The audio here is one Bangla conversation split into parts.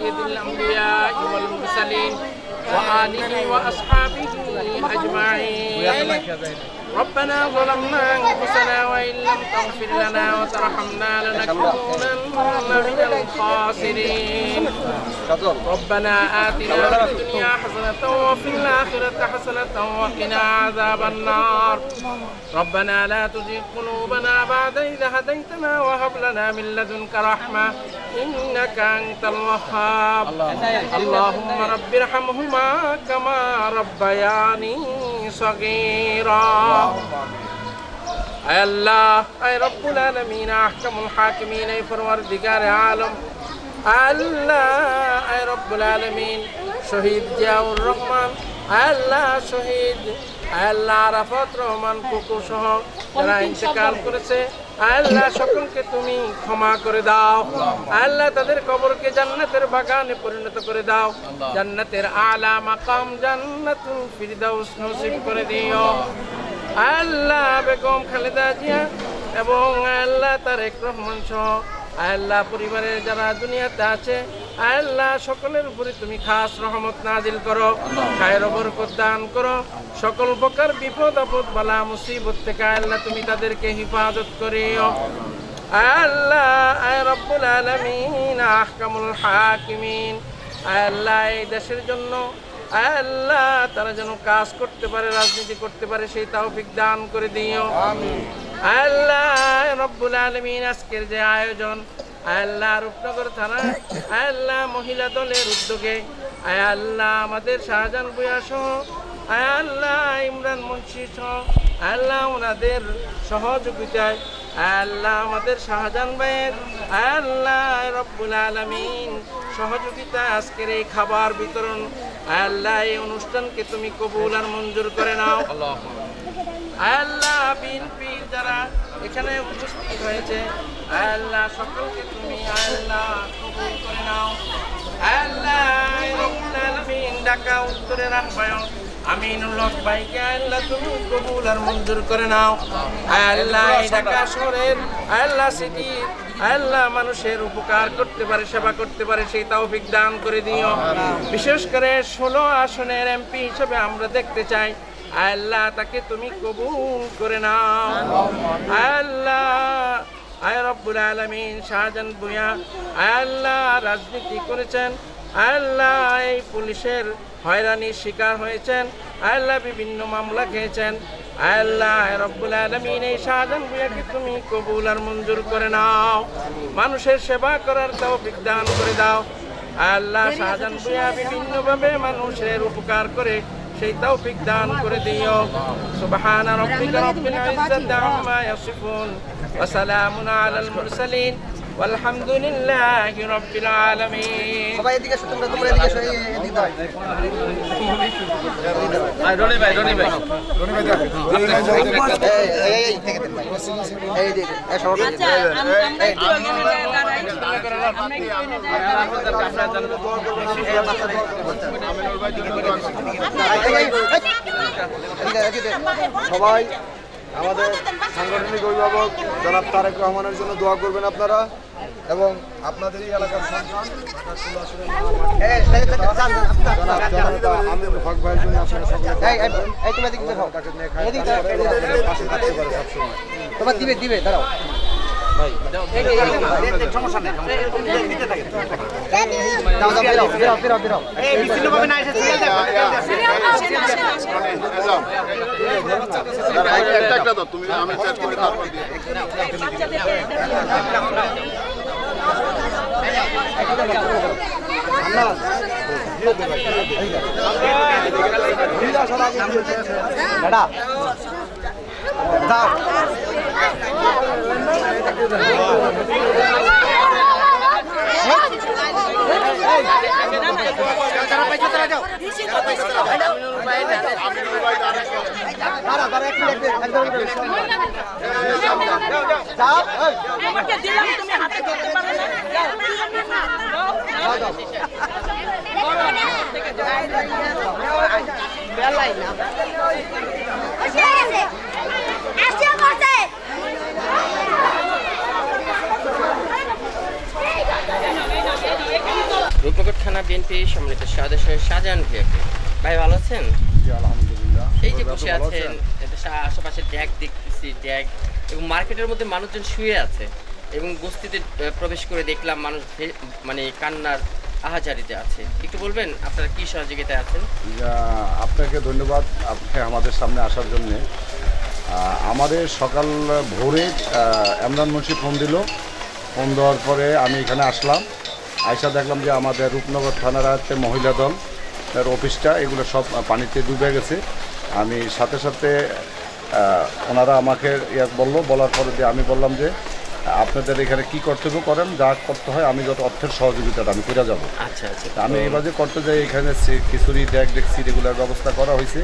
سيد الأنبياء والمرسلين وآله وأصحابه أجمعين ربنا ظلمنا أنفسنا وإن لم تغفر لنا وترحمنا لنكونن من الخاسرين. ربنا آتنا في الدنيا حسنة وفي الآخرة حسنة وقنا عذاب النار. ربنا لا تزغ قلوبنا بعد إذ هديتنا وهب لنا من لدنك رحمة إنك أنت الوهاب. اللهم رب ارحمهما كما ربياني. صغيرا اے اللہ اے رب العالمین احکم الحاکمین اے فروردگار عالم আল্লাহ আয় রব্বুল আলমিন শহীদ জিয়াউর রহমান। আল্লাহ শহীদ। আল্লাহ আরাফত রহমান কুকু সহ যারা ইন্তেকাল করেছে। আল্লাহ সকলকে তুমি ক্ষমা করে দাও। আল্লাহ তাদের কবরকে জান্নাতের বাগানে পরিণত করে দাও। জান্নাতের আলা মাকাম জান্নাতুল ফিরদাউস নসিব করে দিও। আল্লাহ বেগম খালেদা জিয়া এবং আল্লাহ তারেক রহমান সহ আল্লাহ পরিবারের যারা দুনিয়াতে আছে আল্লাহ সকলের উপরে তুমি খাস রহমত নাজিল করো খায়ের বরকত দান করো। সকল প্রকার বিপদ আপদ বালা মুসিবত থেকে আল্লাহ তুমি তাদেরকে হিফাজত করিও। আল্লাহ আয় রব্বুল আলমিন আহকামুল হাকিমিন। আল্লাহ এই দেশের জন্য আল্লাহ তারা যেন কাজ করতে পারে রাজনীতি করতে পারে সেই তৌফিক দান করে দিও। আল্লাহ রব্বুল আলমিন আজকের যে আয়োজন আল্লাহ রূপনগর থানা আল্লাহ মহিলা দলের উদ্যোগে আয় আল্লাহ আমাদের শাহজাহান বুয়া সহ আয় আল্লাহ ইমরান মুন্সি সহ আল্লাহ ওনাদের সহযোগিতায় আল্লাহ আমাদের শাহজাহান ভাইয়ের আল্লাহ রব্বুল আলমিন সহযোগিতা আজকের এই খাবার বিতরণ আল্লাহ এই অনুষ্ঠানকে তুমি কবুল আর মঞ্জুর করে নাও। আল্লাহ বিএনপি যারা এখানে উপস্থিত হয়েছে আল্লাহ সকলকে তুমি আল্লাহ কবুল করে নাও। ঢাকা উত্তরের আহ্বায়ক আমিনুল্লাহ ভাইকে আল্লাহ তুমি কবুল আর মঞ্জুর করে নাও। আল্লাহ এই ঢাকা শহরের আল্লাহ সিটি আল্লাহ মানুষের উপকার করতে পারে সেবা করতে পারে সেই তৌফিক দান করে দিও। বিশেষ করে ষোলো আসনের এমপি হিসেবে আমরা দেখতে চাই আল্লাহ তাকে তুমি কবুল করে নাও। আল্লাহ আয় রব্বুল আলমিন শাহজাহান ভুঁইয়া। আল্লাহ রাজনীতি করেছেন। আল্লাহ এই পুলিশের হয়রানির শিকার হয়েছেন। আল্লাহ বিভিন্ন মামলা খেয়েছেন। আল্লাহ রব্বুল আলমিন এই শাহজাহান ভুঁইয়াকে তুমি কবুল আর মঞ্জুর করে নাও। মানুষের সেবা করার তৌফিক দান করে দাও। আল্লাহ শাহজাহান ভুঁইয়া। বিভিন্নভাবে মানুষের উপকার করে সেই তৌফিক দান করে দিও সুবহান রাব্বিকা রাব্বিল ইজ্জাতি আম্মা ইয়াসিফুন ওয়া সালামুন আলাল মুরসালিন আলহামদুলিল্লাহি রাব্বিল আলামিন সবাই এদিকে এদিকে এদিকে ভাই রনি ভাই রনি ভাই রনি ভাই এই এই থেকে এই এই সবাই আমাদের সাংগঠনিক অভিভাবক জনাব তারেক রহমানের জন্য দোয়া করবেন আপনারা এবং আপনাদের এই এলাকার সন্তান জন্য তোমার দিবে দিবে, দাঁড়াও। দাও পারবে না যাও, যাও, যাও। আসছে বসে রূপনগর থানা বিএনপি সম্মিলিত সদস্য শাহজাহান ভিয়াকে ভাই ভালো আছেন? জি আলহামদুলিল্লাহ। এই যে বসে আছেন আশেপাশে ড্যাগ দেখতেছি ড্যাগ। এবং মার্কেটের মধ্যে মানুষজন শুয়ে আছে। এবং বস্তিতে প্রবেশ করে দেখলাম মানুষ মানে কান্নার আহাজারিতে আছে। একটু বলবেন আপনারা কি সহযোগিতায় আছেন? আপনাকে ধন্যবাদ আপনি আমাদের সামনে আসার জন্য। আমাদের সকাল ভোরে এমরান মুন্সি ফোন দিল। ফোন দেওয়ার পরে আমি এখানে আসলাম। আইসা দেখলাম যে আমাদের রূপনগর থানার হচ্ছে মহিলা দল তার অফিসটা এগুলো সব পানিতে ডুবে গেছে। আমি সাথে সাথে ওনারা আমাকে ইয়ে বলল বলার পরে যে আমি বললাম যে আপনাদের এখানে কি কর্তব্য করেন যা করতে হয় আমি যত অর্থের সহযোগিতাটা আমি করে যাব। আচ্ছা আচ্ছা। আমি এবার যে করতে যাই এখানে খিচুড়ি ড্যাগ ডেকসি রেগুলার ব্যবস্থা করা হয়েছে।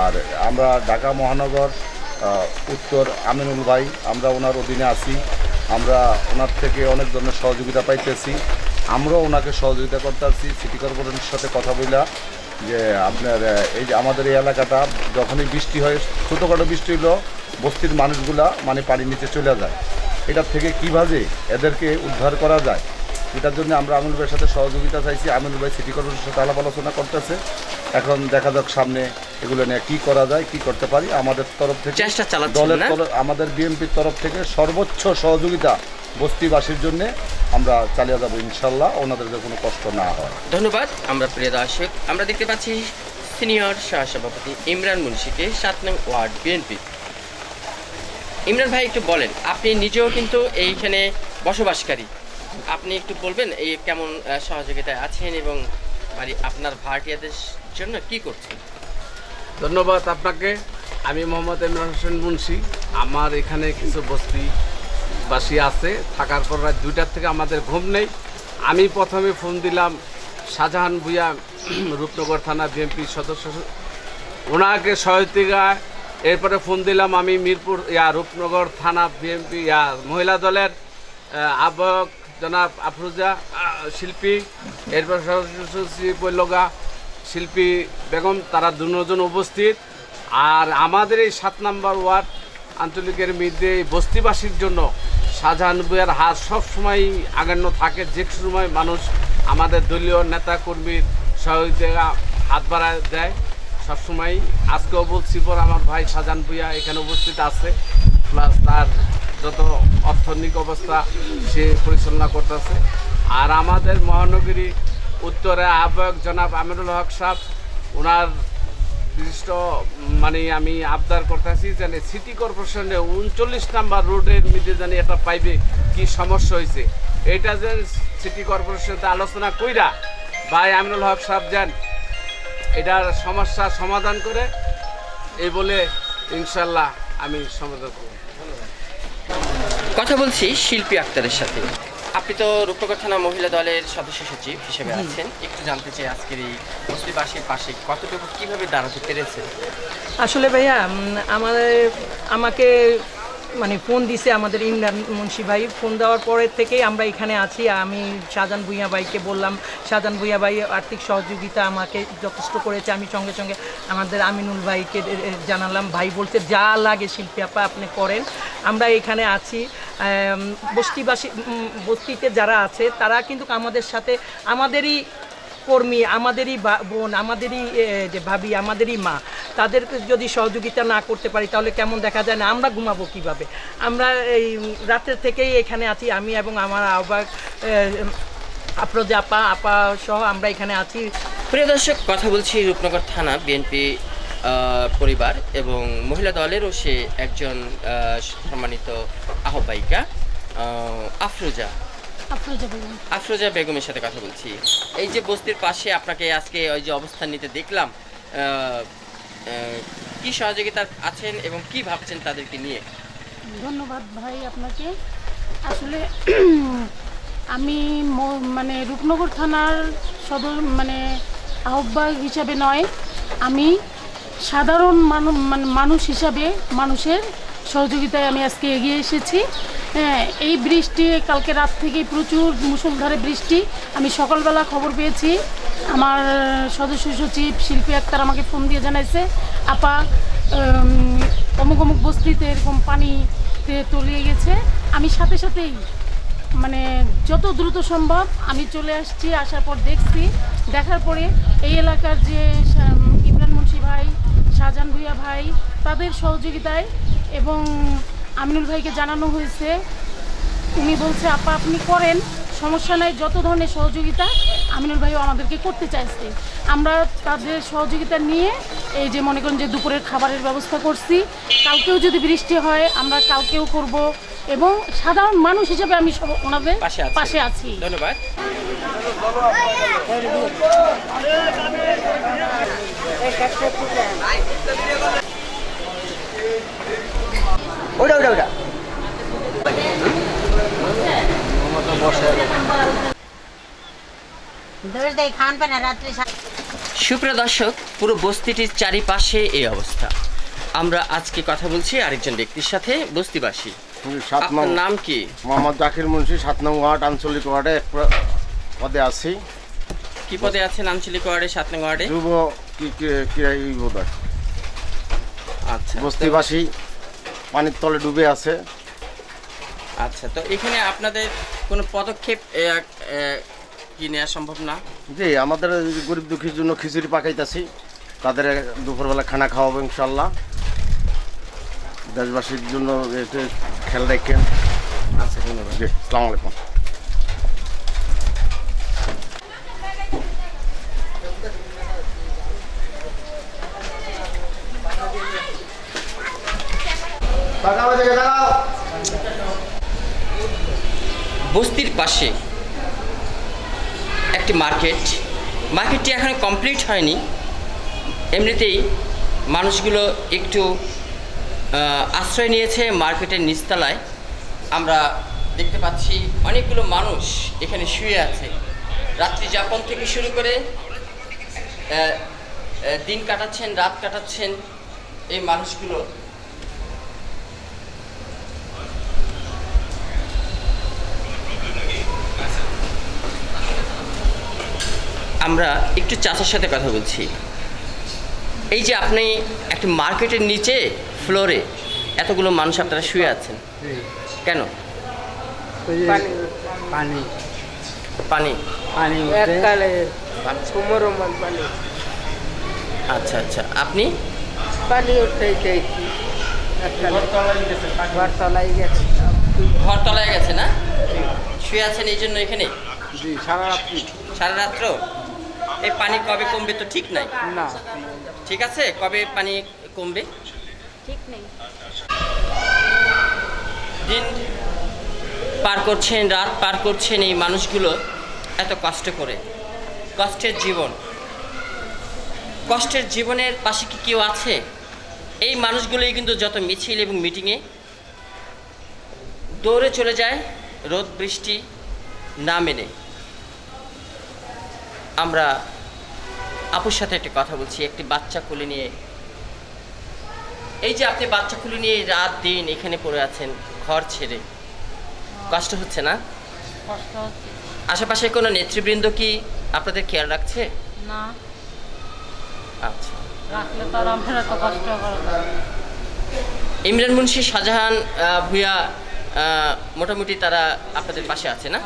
আর আমরা ঢাকা মহানগর উত্তর আমিনুল ভাই আমরা ওনার অধীনে আছি। আমরা ওনার থেকে অনেক ধরনের সহযোগিতা পাইতেছি। আমরাও ওনাকে সহযোগিতা করতে আসছি সিটি কর্পোরেশনের সাথে কথা বললা যে আপনার এই যে আমাদের এই এলাকাটা যখনই বৃষ্টি হয় ছোটোখাটো বৃষ্টি হলো বস্তির মানুষগুলা মানে পানির নিচে চলে যায়। এটার থেকে কীভাবে এদেরকে উদ্ধার করা যায়। এটার জন্য আমরা আমিনুল ভাইয়ের সাথে সহযোগিতা চাইছি। আমিনুল ভাই সিটি কর্পোরেশনের সাথে আলাপ আলোচনা করতেছে। এখন দেখা যাক সামনে এগুলো নিয়ে কি করা যায় কি করতে পারি। আমাদের তরফ থেকে চেষ্টা চালাচ্ছেন দলের তরফ আমাদের বিএনপির তরফ থেকে সর্বোচ্চ সহযোগিতা বস্তিবাসীর জন্য আমরা চালিয়ে যাব ইনশাল্লাহ ওনাদের কোনো কষ্ট না হয়। ধন্যবাদ আমরা প্রিয় দর্শক আমরা দেখতে পাচ্ছি সিনিয়র সহসভাপতি ইমরান মুন্সিকে সাত নং ওয়ার্ড বিএনপি। ইমরান ভাই একটু বলেন আপনি নিজেও কিন্তু এইখানে বসবাসকারী। আপনি একটু বলবেন এই কেমন সহযোগিতায় আছেন এবং মানে আপনার ভাড়াটিয়াদের জন্য কি করছেন? ধন্যবাদ আপনাকে। আমি মোহাম্মদ ইমরান হোসেন মুন্সি। আমার এখানে কিছু বস্তি বাসী আছে, থাকার পর রাত দুইটার থেকে আমাদের ঘুম নেই। আমি প্রথমে ফোন দিলাম শাহজাহান ভুইয়া রূপনগর থানা বিএনপি সদস্য। ওনাকে সহযোগিতা এরপরে ফোন দিলাম আমি মিরপুর, ইয়া, রূপনগর থানা বিএনপি, ইয়া, মহিলা দলের আহ্বায়ক জনাব আফরুজা শিল্পী, এরপর পৈলগা শিল্পী বেগম, তারা দুজন উপস্থিত। আর আমাদের এই সাত নম্বর ওয়ার্ড আঞ্চলিকের এই বস্তিবাসীর জন্য শাহজাহান বুয়ার হাত সবসময় আগান্য থাকে। যে সময় মানুষ আমাদের দলীয় নেতা কর্মীর সহযোগিতা হাত বাড়ায় দেয়। সবসময় আজকেও বলছি পর আমার ভাই শাহজাহান ভুইয়া এখানে উপস্থিত আছে। প্লাস তার যত অর্থনৈতিক অবস্থা, সে পরিচালনা করতেছে। আর আমাদের মহানগরী উত্তরে আহ্বায়ক জনাব আমিরুল হক সাহেব, ওনার বিশিষ্ট মানে আমি আবদার করতেছি যে সিটি কর্পোরেশনে উনচল্লিশ নাম্বার রোডের মধ্যে জানি এটা পাইবে কি সমস্যা হয়েছে। এটা যে সিটি কর্পোরেশনতে আলোচনা কইরা ভাই আমিনুল হক সাহেব যান, এটার সমস্যা সমাধান করে এই বলে ইনশাল্লাহ আমি সমাধান করব। কথা বলছি শিল্পী আক্তারের সাথে। আপনি তো রূপনগর থানা মহিলা দলের সদস্য সচিব হিসেবে আছেন। একটু জানতে চাই আজকের এই বস্তিবাসীর পাশে কতটুকু কীভাবে দাঁড়াতে পেরেছেন? আসলে ভাইয়া আমাদের আমাকে মানে ফোন দিছে আমাদের ইমরান মুন্সি ভাই। ফোন দেওয়ার পরের থেকেই আমরা এখানে আছি। আমি শাহজান ভুইয়া ভাইকে বললাম শাহজাহান ভুইয়া ভাই আর্থিক সহযোগিতা আমাকে যথেষ্ট করেছে। আমি সঙ্গে সঙ্গে আমাদের আমিনুল ভাইকে জানালাম। ভাই বলছে যা লাগে শিল্পী আপা আপনি করেন। আমরা এখানে আছি। বস্তিবাসী বস্তিতে যারা আছে, তারা কিন্তু আমাদের সাথে, আমাদেরই কর্মী, আমাদেরই বোন, আমাদেরই যে ভাবি, আমাদেরই মা, তাদেরকে যদি সহযোগিতা না করতে পারি, তাহলে কেমন দেখা যায় না? আমরা ঘুমাবো কীভাবে? আমরা এই রাতের থেকেই এখানে আছি, আমি এবং আমার আহ্বায়ক আফরোজা আপা আপা সহ আমরা এখানে আছি। প্রিয় দর্শক, কথা বলছি রূপনগর থানা, বিএনপি পরিবার এবং মহিলা দলেরও সে একজন সম্মানিত আহ্বায়িকা আহ, আফরোজা। আফরোজা বেগমের সাথে কথা বলছি। এই যে বস্তির পাশে আপনাকে আজকে ওই যে অবস্থান নিতে দেখলাম কি সহযোগিতা আছেন এবং কি ভাবছেন তাদেরকে নিয়ে? ধন্যবাদ ভাই আপনাকে। আসলে আমি মানে রূপনগর থানার সদর মানে আহ্বায়ক হিসাবে নয় আমি সাধারণ মানে মানুষ হিসাবে মানুষের সহযোগিতায় আমি আজকে এগিয়ে এসেছি। হ্যাঁ এই বৃষ্টি, কালকে রাত থেকে প্রচুর মুষলধারে বৃষ্টি। আমি সকালবেলা খবর পেয়েছি। আমার সদস্য সচিব, শিল্পী আক্তার আমাকে ফোন দিয়ে জানাইছে, আপা অমুক অমুক বস্তিতে এরকম পানিতে তলিয়ে গেছে। আমি সাথে সাথেই মানে যত দ্রুত সম্ভব আমি চলে আসছি, আসার পর দেখছি। দেখার পরে এই এলাকার যে ইমরান মুন্সি ভাই, শাহজাহান ভুইয়া ভাই, তাদের সহযোগিতায় এবং আমিনুল ভাইকে জানানো হয়েছে উনি বলছে আপা আপনি করেন সমস্যা নাই যত ধরনের সহযোগিতা আমিনুল ভাইও আমাদেরকে করতে চাইছে। আমরা তাদের সহযোগিতা নিয়ে এই যে মনে করেন যে দুপুরের খাবারের ব্যবস্থা করছি। কালকেও যদি বৃষ্টি হয় আমরা কালকেও করব এবং সাধারণ মানুষ হিসেবে আমি সব ওনাদের পাশে আছি। ধন্যবাদ ওইটা ওইটা পানে রাত্রি সা- সুপ্রিয় দর্শক পুরো বস্তিটির চারিপাশে এই অবস্থা। আমরা আজকে কথা বলছি আরেকজন ব্যক্তির সাথে বস্তিবাসী। সাত নং আপনার নাম কি? মোহাম্মদ জাকির মুন্সি সাত নং ওয়ার্ড আঞ্চলিক ওয়ার্ডে এক পদে আছি। কি পদে আছেন আঞ্চলিক ওয়ার্ডে সাত নং ওয়ার্ডে? যুব কি ক্রীড়া বোধ আচ্ছা। বস্তিবাসী। পানির তলে ডুবে আছে। আচ্ছা তো এখানে আপনাদের কোনো পদক্ষেপ কি নেওয়া সম্ভব না? জি আমাদের গরিব দুঃখীর জন্য খিচুড়ি পাকাইতেছি। তাদের দুপুরবেলা খানা খাওয়াবো ইনশাল্লাহ দেশবাসীর জন্য খেয়াল রাখেন। আচ্ছা ধন্যবাদ। জি সালাম আলাইকুম। বস্তির পাশে একটি মার্কেট। মার্কেটটি এখন কমপ্লিট হয়নি। এমনিতেই মানুষগুলো একটু আশ্রয় নিয়েছে মার্কেটের নিচতলায়। আমরা দেখতে পাচ্ছি অনেকগুলো মানুষ এখানে শুয়ে আছে। রাত্রি যাপন থেকে শুরু করে দিন কাটাচ্ছেন, রাত কাটাচ্ছেন। এই মানুষগুলো আমরা একটু চাচার সাথে কথা বলছি। এই যে আপনি একটা মার্কেটের নিচে ফ্লোরে এতগুলো মানুষ আপনারা শুয়ে আছেন কেন? পানি। পানি। পানি? পানি আচ্ছা আচ্ছা। আপনি? পানি উঠতে চাইছি ঘরতলায় গেছে ঘর তলায় গেছে না? শুয়ে আছেন এই জন্য এখানে? জি সারা রাত্রি। সারা রাত্র? এই পানি কবে কমবে তো ঠিক নাই? না। ঠিক আছে? কবে পানি কমবে? ঠিক নেই। দিন পার করছেন রাত পার করছেন এই মানুষগুলো এত কষ্ট করে। কষ্টের জীবন। কষ্টের জীবনের পাশে কি কেউ আছে? এই মানুষগুলোই কিন্তু যত মিছিল এবং মিটিংয়ে দৌড়ে চলে যায় রোদ বৃষ্টি না মেনে। আমরা আপুর সাথে একটা কথা বলছি একটি বাচ্চা কোলে নিয়ে। এই যে আপনি বাচ্চা খুলে নিয়ে রাত দিন এখানে পড়ে আছেন ঘর ছেড়ে কষ্ট হচ্ছে না? কষ্ট হচ্ছে। আশেপাশে কোনো নেতৃবৃন্দ কি আপনাদের খেয়াল রাখছে? না। আচ্ছা। রাখলে তো আমরা তো কষ্ট ইমরান মুন্সি শাহজাহান ভূয়া মোটামুটি তারা আপনাদের পাশে আছে না?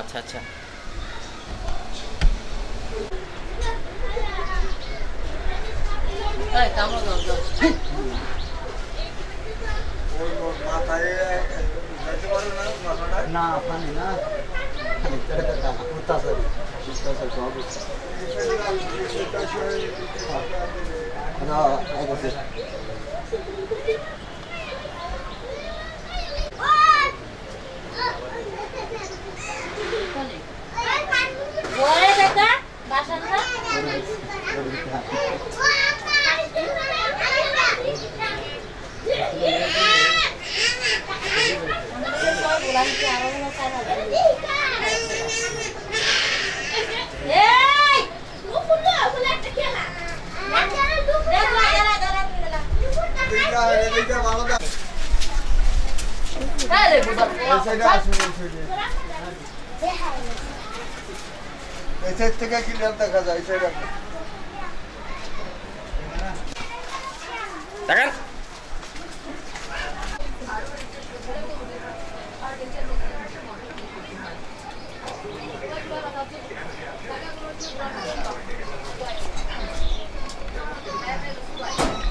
আচ্ছা আচ্ছা। না পানি না। উঠতেছে উঠতেছে সব না আইতেছে ওরে বেটা বাসন এই লুকুলো ওগুলো একটা খেলা দাঁড়া দাঁড়া দাঁড়া আরে বুঝা এই সাইড থেকে ক্লিয়ার দেখা যায় সাইড দেখেন।